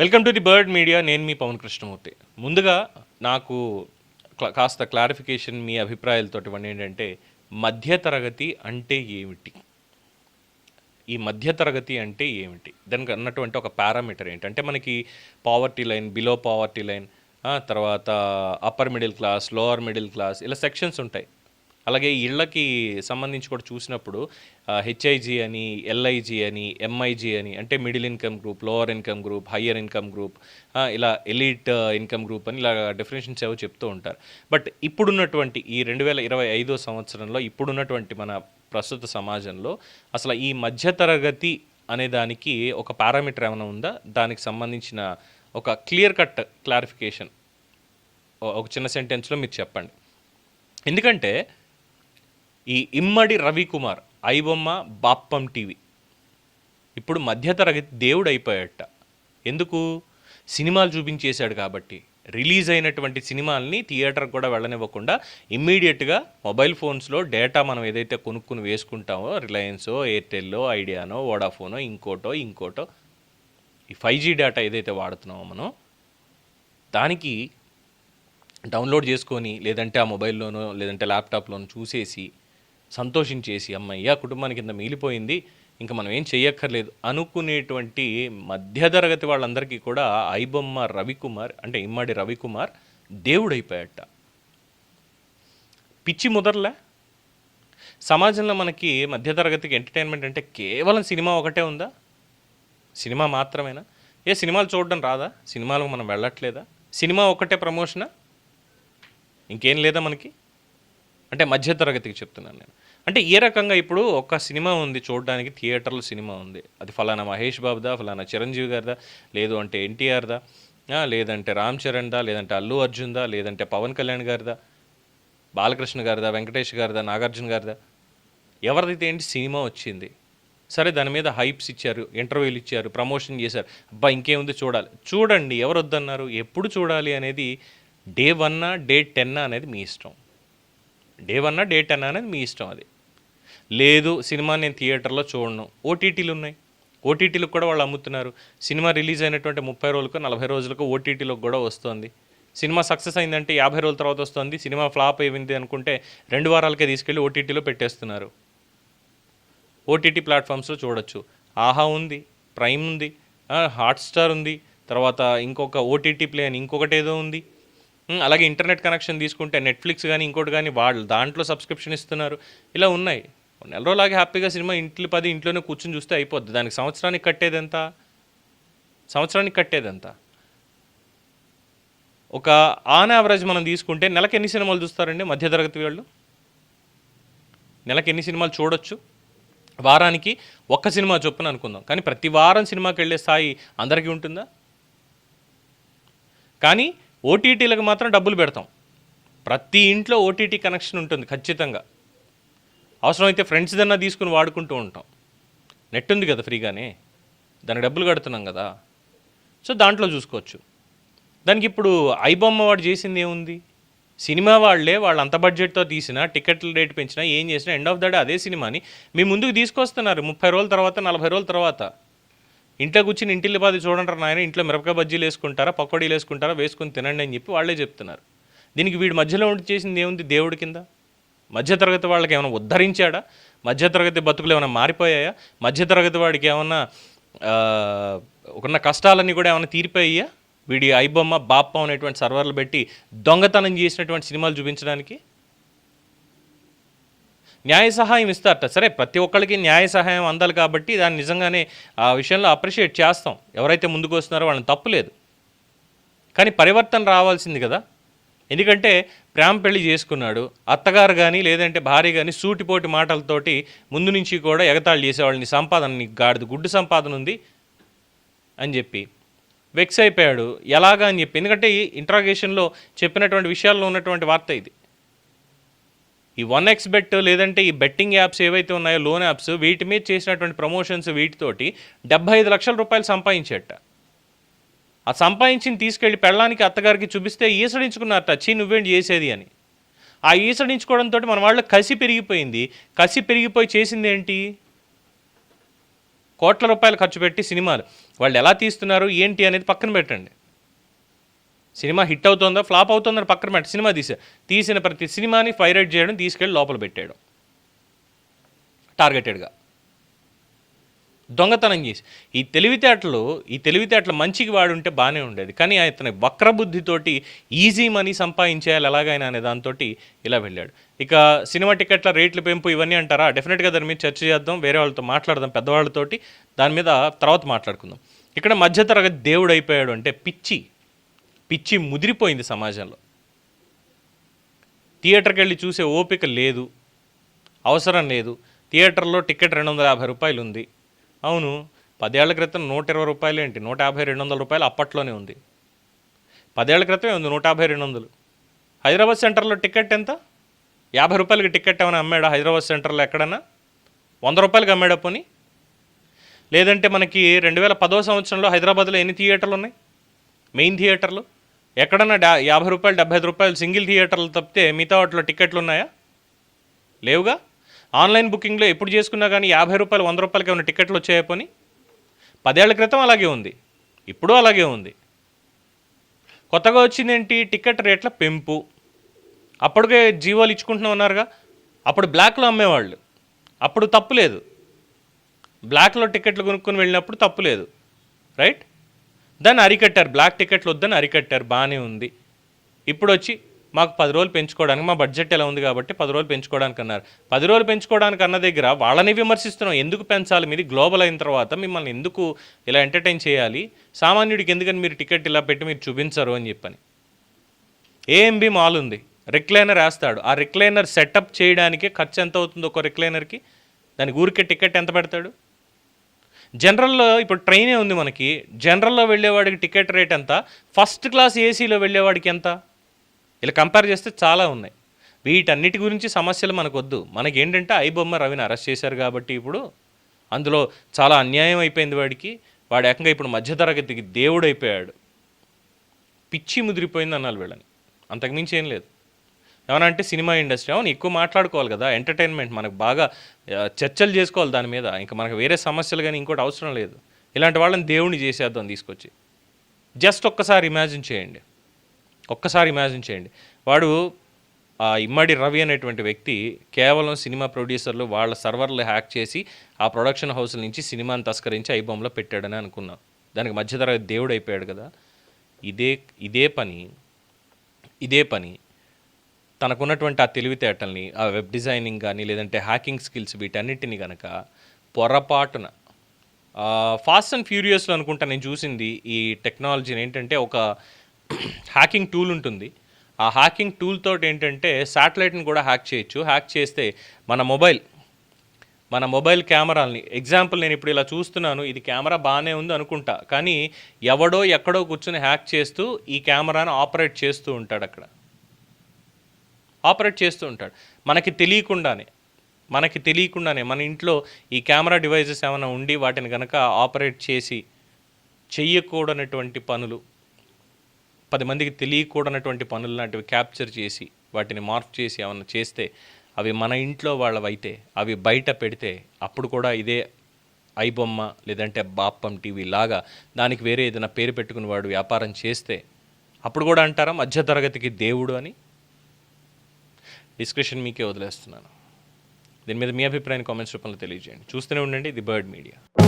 Welcome to the bird media. నేను మీ పవన్ కృష్ణమూర్తి. ముందుగా నాకు కాస్త క్లారిఫికేషన్ మీ అభిప్రాయాలతో ఇవ్వండి. ఏంటంటే మధ్యతరగతి అంటే ఏమిటి? ఈ మధ్యతరగతి అంటే ఏమిటి? దానికి అన్నటువంటి ఒక పారామీటర్ ఏంటంటే మనకి poverty line below poverty line తర్వాత upper middle class lower middle class ఇలా సెక్షన్స్ ఉంటాయి. అలాగే ఇళ్ళకి సంబంధించి కూడా చూసినప్పుడు హెచ్ఐజీ అని ఎల్ఐజీ అని ఎంఐజీ అని అంటే middle income group lower income group higher income group ఇలా ఎలీట్ ఇన్కమ్ గ్రూప్ అని ఇలా డెఫినేషన్స్ ఏవో చెప్తూ ఉంటారు. బట్ ఇప్పుడున్నటువంటి ఈ రెండు వేల ఇరవై ఐదో సంవత్సరంలో ఇప్పుడున్నటువంటి మన ప్రస్తుత సమాజంలో అసలు ఈ మధ్యతరగతి అనే దానికి ఒక పారామీటర్ ఏమైనా ఉందా? దానికి సంబంధించిన ఒక క్లియర్ కట్ క్లారిఫికేషన్ ఒక చిన్న సెంటెన్స్లో మీరు చెప్పండి. ఎందుకంటే ఈ ఇమ్మడి రవికుమార్ ఐబొమ్మ బాప్పం టీవీ. ఇప్పుడు మధ్యతరగతి దేవుడు అయిపోయాట ఎందుకు? సినిమాలు చూపించేశాడు కాబట్టి. రిలీజ్ అయినటువంటి సినిమాల్ని థియేటర్కి కూడా వెళ్ళనివ్వకుండా ఇమ్మీడియట్గా మొబైల్ ఫోన్స్లో డేటా మనం ఏదైతే కొనుక్కుని వేసుకుంటామో రిలయన్సో ఎయిర్టెల్లో ఐడియానో వోడాఫోనో ఇంకోటో ఇంకోటో ఈ ఫైవ్ జీ డేటా ఏదైతే వాడుతున్నామో మనం దానికి డౌన్లోడ్ చేసుకొని లేదంటే ఆ మొబైల్లోనో లేదంటే ల్యాప్టాప్లోనో చూసేసి సంతోషించేసి అమ్మయ్య కుటుంబానికి ఇంత మిగిలిపోయింది ఇంకా మనం ఏం చెయ్యక్కర్లేదు అనుకునేటువంటి మధ్యతరగతి వాళ్ళందరికీ కూడా ఐబొమ్మ రవికుమార్ అంటే ఇమ్మడి రవికుమార్ దేవుడైపోయాట. పిచ్చి ముదర్లే? సమాజంలో మనకి మధ్యతరగతికి ఎంటర్టైన్మెంట్ అంటే కేవలం సినిమా ఒకటే ఉందా? సినిమా మాత్రమేనా? ఏ సినిమాలు చూడడం రాదా? సినిమాలకు మనం వెళ్ళట్లేదా? సినిమా ఒకటే ప్రమోషనా? ఇంకేం లేదా మనకి? అంటే మధ్యతరగతికి చెప్తున్నాను నేను. అంటే ఏ రకంగా ఇప్పుడు ఒక సినిమా ఉంది చూడడానికి థియేటర్లో సినిమా ఉంది. అది ఫలానా మహేష్ బాబుదా ఫలానా చిరంజీవి గారిదా లేదు అంటే ఎన్టీఆర్దా లేదంటే రామ్ చరణ్దా లేదంటే అల్లు అర్జున్దా లేదంటే పవన్ కళ్యాణ్ గారిదా బాలకృష్ణ గారిదా వెంకటేష్ గారిదా నాగార్జున గారిదా? ఎవరిదైతే ఏంటి సినిమా వచ్చింది? సరే దాని మీద హైప్స్ ఇచ్చారు ఇంటర్వ్యూలు ఇచ్చారు ప్రమోషన్ చేశారు. అబ్బా ఇంకేముంది చూడాలి. చూడండి ఎవరు వద్దన్నారు ఎప్పుడు చూడాలి అనేది డే వన్నా డే టెన్నా అనేది మీ ఇష్టం. డే వన్నా డే టెన్ అనేది మీ ఇష్టం అది. లేదు సినిమా నేను థియేటర్లో చూడను. ఓటీటీలు ఉన్నాయి. ఓటీటీలకు కూడా వాళ్ళు అమ్ముతున్నారు. సినిమా రిలీజ్ అయినటువంటి ముప్పై రోజులకు నలభై రోజులకు ఓటీటీలకు కూడా వస్తుంది. సినిమా సక్సెస్ అయిందంటే యాభై రోజుల తర్వాత వస్తుంది. సినిమా ఫ్లాప్ అయింది అనుకుంటే రెండు వారాలకే తీసుకెళ్ళి ఓటీటీలో పెట్టేస్తున్నారు. ఓటీటీ ప్లాట్ఫామ్స్లో చూడొచ్చు. ఆహా ఉంది ప్రైమ్ ఉంది హాట్స్టార్ ఉంది తర్వాత ఇంకొక ఓటీటీ ప్లే అని ఇంకొకటి ఏదో ఉంది. అలాగే ఇంటర్నెట్ కనెక్షన్ తీసుకుంటే నెట్ఫ్లిక్స్ కానీ ఇంకోటి కానీ వాళ్ళు దాంట్లో సబ్స్క్రిప్షన్ ఇస్తున్నారు. ఇలా ఉన్నాయి. నెల రోజులాగే హ్యాపీగా సినిమా ఇంట్లో పది ఇంట్లోనే కూర్చొని చూస్తే అయిపోద్ది. దానికి సంవత్సరానికి కట్టేది ఎంత సంవత్సరానికి కట్టేది ఎంత ఒక ఆన్ యావరేజ్ మనం తీసుకుంటే నెలకి ఎన్ని సినిమాలు చూస్తారండి మధ్యతరగతి వాళ్ళు? నెలకి ఎన్ని సినిమాలు చూడొచ్చు? వారానికి ఒక్క సినిమా చొప్పున అనుకుందాం. కానీ ప్రతి వారం సినిమాకి వెళ్ళే స్థాయి అందరికీ ఉంటుందా? కానీ ఓటీటీలకు మాత్రం డబ్బులు పెడతాం. ప్రతి ఇంట్లో ఓటీటీ కనెక్షన్ ఉంటుంది ఖచ్చితంగా. అవసరమైతే ఫ్రెండ్స్ దన్నా తీసుకుని వాడుకుంటూ ఉంటాం. నెట్ ఉంది కదా ఫ్రీగానే. దానికి డబ్బులు కడుతున్నాం కదా. సో దాంట్లో చూసుకోవచ్చు. దానికి ఇప్పుడు ఐబొమ్మ వాడు చేసింది ఏముంది? సినిమా వాళ్ళే వాళ్ళు అంత బడ్జెట్తో తీసినా టికెట్ల రేట్ పెంచినా ఏం చేసినా ఎండ్ ఆఫ్ ద డే అదే సినిమాని మీ ముందుకు తీసుకొస్తున్నారు ముప్పై రోజుల తర్వాత నలభై రోజుల తర్వాత. ఇంట్లో కూర్చుని ఇంటిల్లి బాధ చూడండి నాయన? ఇంట్లో మిరపకాయ బజ్జీలు వేసుకుంటారా పకోడీలు వేసుకుంటారా వేసుకుని తినండి అని చెప్పి వాళ్ళే చెప్తున్నారు. దీనికి వీడి మధ్యలో ఉండి చేసింది ఏముంది? దేవుడి కింద? మధ్యతరగతి వాళ్ళకి ఏమైనా ఉద్ధరించాడా? మధ్యతరగతి బతుకులు ఏమైనా మారిపోయాయా? మధ్యతరగతి వాడికి ఏమన్నా ఉన్న కష్టాలన్నీ కూడా ఏమైనా తీరిపోయాయా? వీడి ఐబొమ్మ బాప్ప అనేటువంటి సర్వర్లు పెట్టి దొంగతనం చేసినటువంటి సినిమాలు చూపించడానికి? న్యాయ సహాయం ఇస్తారట. సరే ప్రతి ఒక్కరికి న్యాయ సహాయం అందాలి కాబట్టి దాన్ని నిజంగానే ఆ విషయంలో అప్రిషియేట్ చేస్తాం. ఎవరైతే ముందుకు వస్తున్నారో వాళ్ళని తప్పులేదు. కానీ పరివర్తన రావాల్సింది కదా. ఎందుకంటే ప్రేమ పెళ్ళి చేసుకున్నాడు. అత్తగారు కానీ లేదంటే భార్య కానీ సూటిపోటి మాటలతోటి ముందు నుంచి కూడా ఎగతాళి చేసేవాళ్ళని సంపాదన నీకు గుడ్డు సంపాదన ఉంది అని చెప్పి వెక్స్ అయిపోయాడు. ఎలాగా అని చెప్పి. ఎందుకంటే ఈ ఇంట్రాగేషన్లో చెప్పినటువంటి విషయాల్లో ఉన్నటువంటి వార్త ఇది. ఈ వన్ ఎక్స్ బెట్ లేదంటే ఈ బెట్టింగ్ యాప్స్ ఏవైతే ఉన్నాయో లోన్ యాప్స్ వీటి మీద చేసినటువంటి ప్రమోషన్స్ వీటితోటి డెబ్బై ఐదు లక్షల రూపాయలు సంపాదించేట. ఆ సంపాదించిన తీసుకెళ్ళి పెళ్ళానికి అత్తగారికి చూపిస్తే ఈసడించుకున్నారట చీ నువ్వేంటి చేసేది అని. ఆ ఈసడించుకోవడంతో మన వాళ్ళ కసి పెరిగిపోయింది. కసి పెరిగిపోయి చేసింది ఏంటి? కోట్ల రూపాయలు ఖర్చు పెట్టి సినిమాలు. వాళ్ళు ఎలా తీస్తున్నారు ఏంటి అనేది పక్కన పెట్టండి. సినిమా హిట్ అవుతుందో ఫ్లాప్ అవుతుందని పక్కన పెట్టి సినిమా తీసా తీసిన ప్రతి సినిమాని ఫైరైట్ చేయడం తీసుకెళ్ళి లోపల పెట్టాడు టార్గెటెడ్గా. దొంగతనం చేసి. ఈ తెలివితేటలు ఈ తెలివితేటలు మంచికి వాడుంటే బాగానే ఉండేది. కానీ అతని వక్రబుద్ధితోటి ఈజీ మనీ సంపాదించేయాలి ఎలాగైనా అనే దాంతో ఇలా వెళ్ళాడు. ఇక సినిమా టికెట్ల రేట్లు పెంపు ఇవన్నీ అంటారా? డెఫినెట్గా దాని మీద చర్చ చేద్దాం వేరే వాళ్ళతో మాట్లాడదాం పెద్దవాళ్ళతోటి దాని మీద తర్వాత మాట్లాడుకుందాం. ఇక్కడ మధ్యతరగతి దేవుడు అయిపోయాడు అంటే పిచ్చి. పిచ్చి ముదిరిపోయింది సమాజంలో. థియేటర్కి వెళ్ళి చూసే ఓపిక లేదు అవసరం లేదు. థియేటర్లో టికెట్ రెండు వందల యాభై రూపాయలు ఉంది అవును పదేళ్ళ క్రితం నూట ఇరవై రూపాయలు ఏంటి? నూట యాభై రెండు వందల రూపాయలు అప్పట్లోనే ఉంది. పదేళ్ళ క్రితమే ఉంది నూట యాభై రెండు వందలు హైదరాబాద్ సెంటర్లో టికెట్ ఎంత? యాభై రూపాయలకి టికెట్ ఏమైనా అమ్మాడా హైదరాబాద్ సెంటర్లో ఎక్కడన్నా? వంద రూపాయలకి అమ్మాడా పోనీ? లేదంటే మనకి రెండు వేల పదో సంవత్సరంలో హైదరాబాద్లో ఎన్ని థియేటర్లు ఉన్నాయి మెయిన్ థియేటర్లు? ఎక్కడన్నా డా యాభై రూపాయలు డెబ్బై ఐదు రూపాయలు సింగిల్ థియేటర్లు తప్పితే మిగతా వాటిలో టికెట్లు ఉన్నాయా? లేవుగా? ఆన్లైన్ బుకింగ్లో ఎప్పుడు చేసుకున్నా కానీ యాభై రూపాయలు వంద రూపాయలకి ఏమైనా టికెట్లు వచ్చాయా పోని? పదేళ్ళ క్రితం అలాగే ఉంది. ఇప్పుడు అలాగే ఉంది. కొత్తగా వచ్చిందేంటి? టికెట్ రేట్ల పెంపు. అప్పటికే జీవోలు ఇచ్చుకుంటున్నా ఉన్నారుగా అప్పుడు బ్లాక్లో అమ్మేవాళ్ళు. అప్పుడు తప్పు లేదు. బ్లాక్లో టికెట్లు కొనుక్కొని వెళ్ళినప్పుడు తప్పు లేదు. రైట్? దాన్ని అరికట్టారు. బ్లాక్ టికెట్లు వద్దని అరికట్టారు. బాగానే ఉంది. ఇప్పుడు వచ్చి మాకు పది రోజులు పెంచుకోవడానికి మా బడ్జెట్ ఎలా ఉంది కాబట్టి పది రోజులు పెంచుకోవడానికి అన్నారు. పది రోజులు పెంచుకోవడానికి అన్న దగ్గర వాళ్ళని విమర్శిస్తున్నాం. ఎందుకు పెంచాలి? మీది గ్లోబల్ అయిన తర్వాత మిమ్మల్ని ఎందుకు ఇలా ఎంటర్టైన్ చేయాలి? సామాన్యుడికి ఎందుకని మీరు టికెట్ ఇలా పెట్టి మీరు చూపించరు అని చెప్పని. ఏఎంబి మాల్ ఉంది. రిక్లైనర్ వేస్తాడు. ఆ రిక్లైనర్ సెటప్ చేయడానికి ఖర్చు ఎంత అవుతుంది ఒక రిక్లైనర్కి? దానికి ఊరికే టికెట్ ఎంత పెడతాడు? జనరల్లో ఇప్పుడు ట్రైనే ఉంది మనకి. జనరల్లో వెళ్ళేవాడికి టికెట్ రేట్ ఎంత? ఫస్ట్ క్లాస్ ఏసీలో వెళ్ళేవాడికి ఎంత? ఇలా కంపేర్ చేస్తే చాలా ఉన్నాయి. వీటన్నిటి గురించి సమస్యలు మనకొద్దు. మనకి ఏంటంటే ఐబొమ్మ రవిని అరెస్ట్ చేశారు కాబట్టి ఇప్పుడు అందులో చాలా అన్యాయం అయిపోయింది వాడికి. వాడు ఏకంగా ఇప్పుడు మధ్యతరగతికి దేవుడు అయిపోయాడు పిచ్చి ముదిరిపోయింది అన్నారు వీళ్ళని. అంతకుమించి ఏం లేదు. ఏమనంటే అంటే సినిమా ఇండస్ట్రీ. అవును ఎక్కువ మాట్లాడుకోవాలి కదా ఎంటర్టైన్మెంట్ మనకు బాగా చర్చలు చేసుకోవాలి దాని మీద. ఇంకా మనకు వేరే సమస్యలు కానీ ఇంకోటి అవసరం లేదు. ఇలాంటి వాళ్ళని దేవుడిని చేసేద్దాం తీసుకొచ్చి. జస్ట్ ఒక్కసారి ఇమాజిన్ చేయండి. ఒక్కసారి ఇమాజిన్ చేయండి. వాడు ఆ ఇమ్మడి రవి అనేటువంటి వ్యక్తి కేవలం సినిమా ప్రొడ్యూసర్లు వాళ్ళ సర్వర్లు హ్యాక్ చేసి ఆ ప్రొడక్షన్ హౌస్ల నుంచి సినిమాని తస్కరించి ఐబొమ్మలో పెట్టాడని అనుకున్నాం. దానికి మధ్యతరగతి దేవుడు అయిపోయాడు కదా. ఇదే ఇదే పని ఇదే పని తనకున్నటువంటి ఆ తెలివితేటల్ని ఆ వెబ్ డిజైనింగ్ కానీ లేదంటే హ్యాకింగ్ స్కిల్స్ వీటన్నిటిని కనుక పొరపాటున ఫాస్ట్ అండ్ ఫ్యూరియస్లో అనుకుంటా నేను చూసింది ఈ టెక్నాలజీని ఏంటంటే ఒక హ్యాకింగ్ టూల్ ఉంటుంది. ఆ హ్యాకింగ్ టూల్ తోటి ఏంటంటే శాటిలైట్ని కూడా హ్యాక్ చేయొచ్చు. హ్యాక్ చేస్తే మన మొబైల్ మన మొబైల్ కెమెరాల్ని ఎగ్జాంపుల్ నేను ఇప్పుడు ఇలా చూస్తున్నాను ఇది కెమెరా బాగానే ఉంది అనుకుంటా. కానీ ఎవడో ఎక్కడో కూర్చొని హ్యాక్ చేస్తూ ఈ కెమెరాను ఆపరేట్ చేస్తూ ఉంటాడు అక్కడ. ఆపరేట్ చేస్తూ ఉంటాడు. మనకి తెలియకుండానే మనకి తెలియకుండానే మన ఇంట్లో ఈ కెమెరా డివైజెస్ ఏమైనా ఉండి వాటిని కనుక ఆపరేట్ చేసి చెయ్యకూడనటువంటి పనులు పది మందికి తెలియకూడనటువంటి పనులు లాంటివి క్యాప్చర్ చేసి వాటిని మార్ఫ్ చేసి ఏమైనా చేస్తే అవి మన ఇంట్లో వాళ్ళవైతే అవి బయట పెడితే అప్పుడు కూడా ఇదే ఐబొమ్మ లేదంటే బాప్పం టీవీ లాగా దానికి వేరే ఏదైనా పేరు పెట్టుకుని వాడు వ్యాపారం చేస్తే అప్పుడు కూడా అంటారా మధ్యతరగతికి దేవుడు అని? డిస్క్రిప్షన్ మీకే వదిలేస్తున్నాను. దీని మీద మీ అభిప్రాయాన్ని కామెంట్స్ రూపంలో తెలియజేయండి. చూస్తూనే ఉండండి ది బర్డ్ మీడియా.